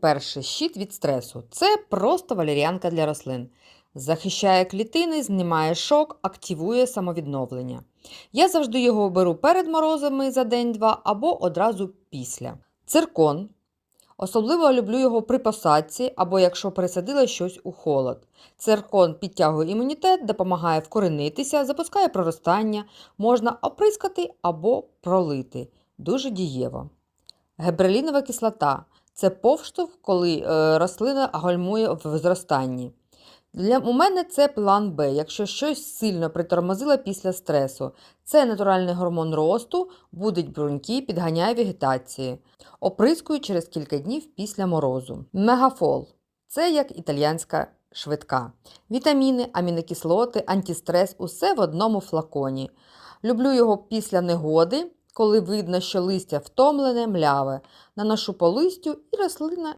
Перший щит від стресу це просто валеріанка для рослин. Захищає клітини, знімає шок, активує самовідновлення. Я завжди його беру перед морозами за день-два або одразу після. Циркон. Особливо люблю його при посадці або якщо пересадила щось у холод. Циркон підтягує імунітет, допомагає вкоренитися, запускає проростання, можна оприскати або пролити. Дуже дієво. Гебрелінова кислота це повштовх, коли е, рослина гальмує в зростанні. Для, у мене це план Б, якщо щось сильно притормозило після стресу. Це натуральний гормон росту, будить бруньки, підганяє вегетації. Оприскую через кілька днів після морозу. Мегафол це як італіянська швидка. Вітаміни, амінокислоти, антистрес усе в одному флаконі. Люблю його після негоди, коли видно, що листя втомлене, мляве. Наношу по листю і рослина